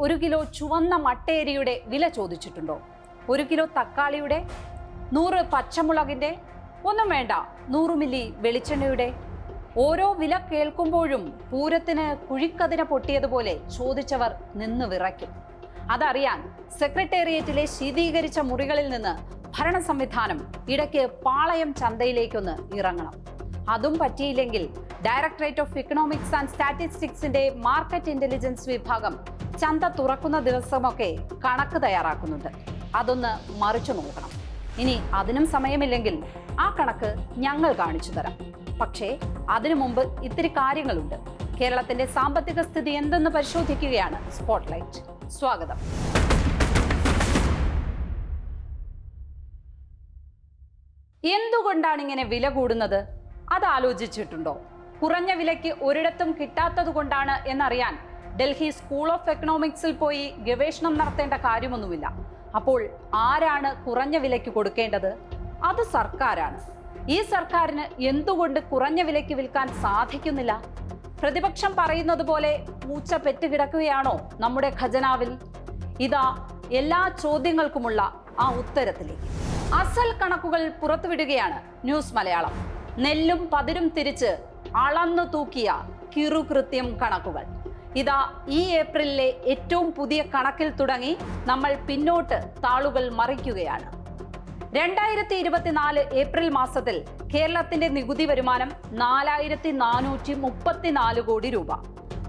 ഒരു കിലോ ചുവന്ന മട്ടേരിയുടെ വില ചോദിച്ചിട്ടുണ്ടോ? ഒരു കിലോ തക്കാളിയുടെ നൂറ് പച്ചമുളകിന്റെ ഒന്നും വേണ്ട നൂറ് മില്ലി വെളിച്ചെണ്ണയുടെ. ഓരോ വില കേൾക്കുമ്പോഴും പൂരത്തിന് കുഴിക്കതിന പൊട്ടിയതുപോലെ ചോദിച്ചവർ നിന്ന് വിറയ്ക്കും. അതറിയാൻ സെക്രട്ടേറിയറ്റിലെ ശീതീകരിച്ച മുറികളിൽ നിന്ന് ഭരണ സംവിധാനം ഇടയ്ക്ക് പാളയം ചന്തയിലേക്കൊന്ന് ഇറങ്ങണം. അതും പറ്റിയില്ലെങ്കിൽ ഡയറക്ടറേറ്റ് ഓഫ് ഇക്കണോമിക്സ് ആൻഡ് സ്റ്റാറ്റിസ്റ്റിക്സിന്റെ മാർക്കറ്റ് ഇന്റലിജൻസ് വിഭാഗം ചന്ത തുറക്കുന്ന ദിവസമൊക്കെ കണക്ക് തയ്യാറാക്കുന്നുണ്ട്. അതൊന്ന് മറിച്ചു നോക്കണം. ഇനി അതിനും സമയമില്ലെങ്കിൽ ആ കണക്ക് ഞങ്ങൾ കാണിച്ചു തരാം. പക്ഷേ അതിനു മുമ്പ് ഇത്തിരി കാര്യങ്ങളുണ്ട്. കേരളത്തിന്റെ സാമ്പത്തിക സ്ഥിതി എന്തെന്ന് പരിശോധിക്കുകയാണ് സ്പോട്ട്ലൈറ്റ്. സ്വാഗതം. എന്തുകൊണ്ടാണ് ഇങ്ങനെ വില കൂടുന്നത്? അത് ആലോചിച്ചിട്ടുണ്ടോ? കുറഞ്ഞ വിലയ്ക്ക് ഒരിടത്തും കിട്ടാത്തത് കൊണ്ടാണ് എന്നറിയാൻ ഡൽഹി സ്കൂൾ ഓഫ് എക്കണോമിക്സിൽ പോയി ഗവേഷണം നടത്തേണ്ട കാര്യമൊന്നുമില്ല. അപ്പോൾ ആരാണ് കുറഞ്ഞ വിലയ്ക്ക് കൊടുക്കേണ്ടത്? അത് സർക്കാരാണ്. ഈ സർക്കാരിന് എന്തുകൊണ്ട് കുറഞ്ഞ വിലയ്ക്ക് വിൽക്കാൻ സാധിക്കുന്നില്ല? പ്രതിപക്ഷം പറയുന്നത് പോലെ പൂച്ച പെറ്റുകിടക്കുകയാണോ നമ്മുടെ ഖജനാവിൽ? ഇതാ എല്ലാ ചോദ്യങ്ങൾക്കുമുള്ള ആ ഉത്തരത്തിലേക്ക്. അസൽ കണക്കുകൾ പുറത്തുവിടുകയാണ് ന്യൂസ് മലയാളം. നെല്ലും പതിരും തിരിച്ച് അളന്നു തൂക്കിയ കിറുകൃത്യം കണക്കുകൾ. ഇതാ ഈ ഏപ്രിലിലെ ഏറ്റവും പുതിയ കണക്കിൽ തുടങ്ങി നമ്മൾ പിന്നോട്ട് താളുകൾ മറിക്കുകയാണ്. രണ്ടായിരത്തി ഇരുപത്തിനാല് ഏപ്രിൽ മാസത്തിൽ കേരളത്തിന്റെ നികുതി വരുമാനം നാലായിരത്തി നാനൂറ്റി മുപ്പത്തിനാല് കോടി രൂപ.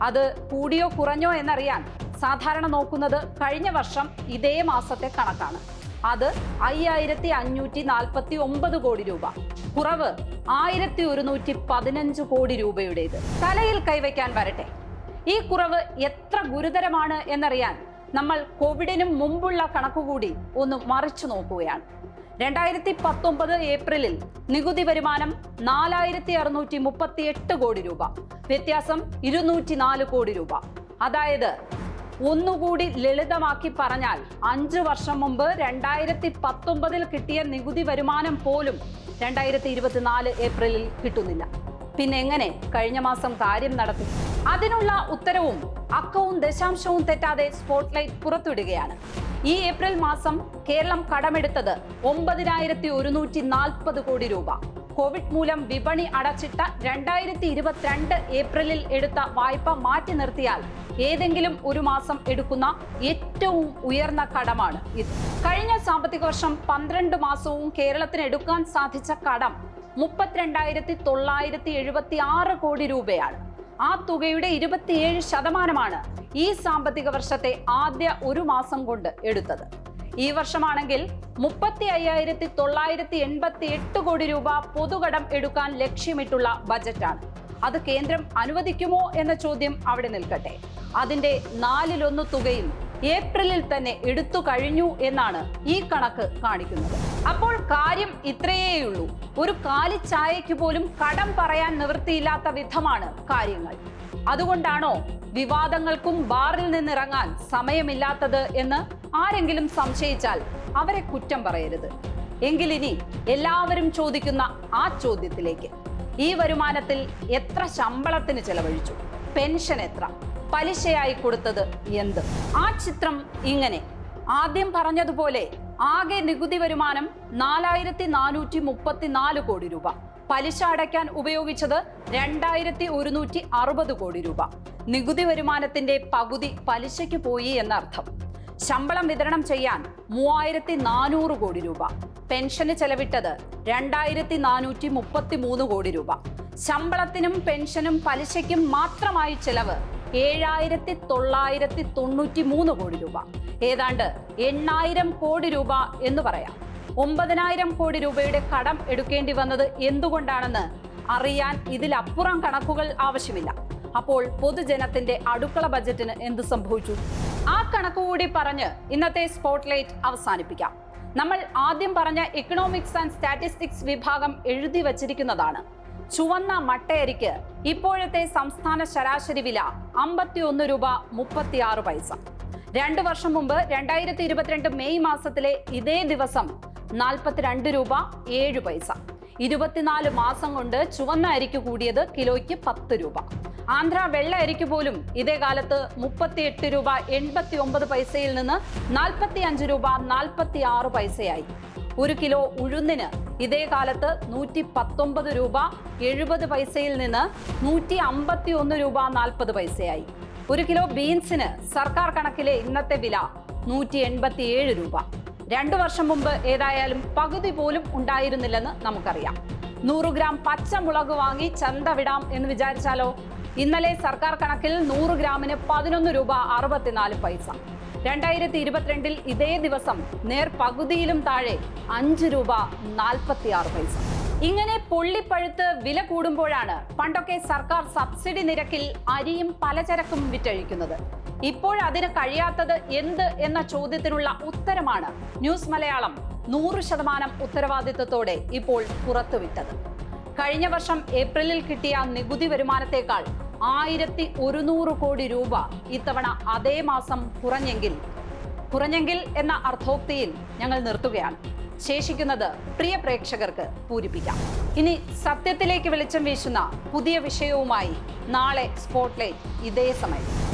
അത് കൂടിയോ കുറഞ്ഞോ എന്നറിയാൻ സാധാരണ നോക്കുന്നത് കഴിഞ്ഞ വർഷം ഇതേ മാസത്തെ കണക്കാണ്. അത് അയ്യായിരത്തി അഞ്ഞൂറ്റി നാൽപ്പത്തി ഒമ്പത് കോടി രൂപ. കുറവ് ആയിരത്തി ഒരുന്നൂറ്റി പതിനഞ്ച് കോടി രൂപയുടേത്. തലയിൽ കൈവയ്ക്കാൻ വരട്ടെ. ഈ കുറവ് എത്ര ഗുരുതരമാണ് എന്നറിയാൻ നമ്മൾ കോവിഡിനും മുമ്പുള്ള കണക്കുകൂടി ഒന്ന് മറിച്ചു നോക്കുകയാണ്. രണ്ടായിരത്തി പത്തൊമ്പത് ഏപ്രിലിൽ നികുതി വരുമാനം നാലായിരത്തി അറുന്നൂറ്റി മുപ്പത്തി എട്ട് കോടി രൂപ വ്യത്യാസം ഇരുന്നൂറ്റി നാല് കോടി രൂപ. അതായത് ഒന്നുകൂടി ലളിതമാക്കി പറഞ്ഞാൽ അഞ്ച് വർഷം മുമ്പ് രണ്ടായിരത്തി പത്തൊമ്പതിൽ കിട്ടിയ നികുതി വരുമാനം പോലും രണ്ടായിരത്തി ഇരുപത്തിനാല് ഏപ്രിലിൽ കിട്ടുന്നില്ല. പിന്നെ എങ്ങനെ കഴിഞ്ഞ മാസം കാര്യം നടത്തി അതിനുള്ള ഉത്തരവും അക്കവും ദശാംശവും തെറ്റാതെ സ്പോട്ട് ലൈറ്റ് പുറത്തുവിടുകയാണ്. ഈ ഏപ്രിൽ മാസം കേരളം കടമെടുത്തത് ഒമ്പതിനായിരത്തി ഒരുന്നൂറ്റി നാൽപ്പത് കോടി രൂപ. കോവിഡ് മൂലം വിപണി അടച്ചിട്ട രണ്ടായിരത്തി ഇരുപത്തിരണ്ട് ഏപ്രിലിൽ എടുത്ത വായ്പ മാറ്റി നിർത്തിയാൽ ഏതെങ്കിലും ഒരു മാസം എടുക്കുന്ന ഏറ്റവും ഉയർന്ന കടമാണ് ഇത്. കഴിഞ്ഞ സാമ്പത്തിക വർഷം പന്ത്രണ്ട് മാസവും കേരളത്തിന് എടുക്കാൻ സാധിച്ച കടം മുപ്പത്തിരണ്ടായിരത്തി തൊള്ളായിരത്തി എഴുപത്തി ആറ് കോടി രൂപയാണ്. ആ തുകയുടെ ഇരുപത്തിയേഴ് ശതമാനമാണ് ഈ സാമ്പത്തിക വർഷത്തെ ആദ്യ ഒരു മാസം കൊണ്ട് എടുത്തത്. ഈ വർഷമാണെങ്കിൽ മുപ്പത്തി അയ്യായിരത്തി തൊള്ളായിരത്തി എൺപത്തി എട്ട് കോടി രൂപ പൊതുകടം എടുക്കാൻ ലക്ഷ്യമിട്ടുള്ള ബജറ്റാണ്. അത് കേന്ദ്രം അനുവദിക്കുമോ എന്ന ചോദ്യം അവിടെ നിൽക്കട്ടെ. അതിന്റെ നാലിലൊന്ന് തുകയും ഏപ്രിലിൽ തന്നെ എടുത്തു കഴിഞ്ഞു എന്നാണ് ഈ കണക്ക് കാണിക്കുന്നത്. അപ്പോൾ കാര്യം ഇത്രയേയുള്ളൂ. ഒരു കാലിച്ചായയ്ക്ക് പോലും കടം പറയാൻ നിവൃത്തിയില്ലാത്ത വിധമാണ് കാര്യങ്ങൾ. അതുകൊണ്ടാണോ വിവാദങ്ങൾക്കും ബാറിൽ നിന്നിറങ്ങാൻ സമയമില്ലാത്തത് എന്ന് ആരെങ്കിലും സംശയിച്ചാൽ അവരെ കുറ്റം പറയരുത്. എങ്കിലിനി എല്ലാവരും ചോദിക്കുന്ന ആ ചോദ്യത്തിലേക്ക്. ഈ വരുമാനത്തിൽ എത്ര ശമ്പളത്തിന് ചെലവഴിച്ചു? പെൻഷൻ എത്ര? പലിശയായി കൊടുത്തത് എന്ത്? ആ ചിത്രം ഇങ്ങനെ. ആദ്യം പറഞ്ഞതുപോലെ ആകെ നികുതി വരുമാനം നാലായിരത്തി നാനൂറ്റി മുപ്പത്തിനാല് കോടി രൂപ. പലിശ അടയ്ക്കാൻ ഉപയോഗിച്ചത് രണ്ടായിരത്തി ഒരുന്നൂറ്റി അറുപത് കോടി രൂപ. നികുതി വരുമാനത്തിന്റെ പകുതി പലിശയ്ക്ക് പോയി എന്നർത്ഥം. ശമ്പളം വിതരണം ചെയ്യാൻ മൂവായിരത്തി നാനൂറ് കോടി രൂപ. പെൻഷന് ചെലവിട്ടത് രണ്ടായിരത്തി നാനൂറ്റി മുപ്പത്തി മൂന്ന് കോടി രൂപ. ശമ്പളത്തിനും പെൻഷനും പലിശയ്ക്കും മാത്രമായി ചെലവ് ഏഴായിരത്തി തൊള്ളായിരത്തി തൊണ്ണൂറ്റി മൂന്ന് കോടി രൂപ. ഏതാണ്ട് എണ്ണായിരം കോടി രൂപ എന്ന് പറയാം. ഒമ്പതിനായിരം കോടി രൂപയുടെ കടം എടുക്കേണ്ടി വന്നത് എന്തുകൊണ്ടാണെന്ന് അറിയാൻ ഇതിലപ്പുറം കണക്കുകൾ ആവശ്യമില്ല. അപ്പോൾ പൊതുജനത്തിന്റെ അടുക്കള ബജറ്റിന് എന്ത് സംഭവിച്ചു? ആ കണക്ക് കൂടി പറഞ്ഞ് ഇന്നത്തെ സ്പോട്ട്ലൈറ്റ് അവസാനിപ്പിക്കാം. നമ്മൾ ആദ്യം പറഞ്ഞ എക്കണോമിക്സ് ആൻഡ് സ്റ്റാറ്റിസ്റ്റിക്സ് വിഭാഗം എഴുതി വച്ചിരിക്കുന്നതാണ്. ചുവന്ന മട്ടയരിക്ക് ഇപ്പോഴത്തെ സംസ്ഥാന ശരാശരി വില അമ്പത്തി ഒന്ന് രൂപ മുപ്പത്തി ആറ് പൈസ. രണ്ടു വർഷം മുമ്പ് രണ്ടായിരത്തി ഇരുപത്തിരണ്ട് മെയ് മാസത്തിലെ ഇതേ ദിവസം നാൽപ്പത്തിരണ്ട് രൂപ ഏഴ് പൈസ. ഇരുപത്തിനാല് മാസം കൊണ്ട് ചുവന്ന അരിക്ക് കൂടിയത് കിലോയ്ക്ക് പത്ത് രൂപ. ആന്ധ്ര വെള്ള അരിക്ക് പോലും ഇതേ കാലത്ത് മുപ്പത്തി എട്ട് രൂപ എൺപത്തി ഒമ്പത് പൈസയിൽ നിന്ന് നാൽപ്പത്തി അഞ്ച് രൂപ നാൽപ്പത്തി ആറ് പൈസയായി. ഒരു കിലോ ഉഴുന്നിന് ഇതേ കാലത്ത് നൂറ്റി പത്തൊമ്പത് രൂപ എഴുപത് പൈസയിൽ നിന്ന് നൂറ്റി അമ്പത്തി ഒന്ന് രൂപ നാൽപ്പത് പൈസയായി. ഒരു കിലോ ബീൻസിന് സർക്കാർ കണക്കിലെ ഇന്നത്തെ വില നൂറ്റി എൺപത്തിയേഴ് രൂപ. രണ്ടു വർഷം മുമ്പ് ഏതായാലും പകുതി പോലും ഉണ്ടായിരുന്നില്ലെന്ന് നമുക്കറിയാം. നൂറ് ഗ്രാം പച്ചമുളക് വാങ്ങി ചന്ത വിടാം എന്ന് വിചാരിച്ചാലോ? ഇന്നലെ സർക്കാർ കണക്കിൽ നൂറ് ഗ്രാമിന് പതിനൊന്ന് രൂപ അറുപത്തിനാല് പൈസ. രണ്ടായിരത്തി ഇരുപത്തിരണ്ടിൽ ഇതേ ദിവസം നേർ പകുതിയിലും താഴെ അഞ്ച് രൂപ നാൽപ്പത്തി ആറ് പൈസ. ഇങ്ങനെ പൊള്ളിപ്പഴുത്ത് വില കൂടുമ്പോഴാണ് പണ്ടൊക്കെ സർക്കാർ സബ്സിഡി നിരക്കിൽ അരിയും പലചരക്കും വിറ്റഴിക്കുന്നത്. ഇപ്പോഴതിന് കഴിയാത്തത് എന്ത് എന്ന ചോദ്യത്തിനുള്ള ഉത്തരമാണ് ന്യൂസ് മലയാളം നൂറ് ശതമാനം ഉത്തരവാദിത്വത്തോടെ ഇപ്പോൾ പുറത്തുവിട്ടത്. കഴിഞ്ഞ വർഷം ഏപ്രിലിൽ കിട്ടിയ നികുതി വരുമാനത്തേക്കാൾ ആയിരത്തി ഒരുന്നൂറ് കോടി രൂപ ഇത്തവണ അതേ മാസം കുറഞ്ഞെങ്കിൽ കുറഞ്ഞെങ്കിൽ എന്ന അർത്ഥോക്തിയിൽ ഞങ്ങൾ നിർത്തുകയാണ്. ശേഷിക്കുന്നത് പ്രിയ പ്രേക്ഷകർക്ക് പൂരിപ്പിക്കാം. ഇനി സത്യത്തിലേക്ക് വെളിച്ചം വീശുന്ന പുതിയ വിഷയവുമായി നാളെ സ്പോട്ട്ലൈറ്റ് ഇതേ സമയം.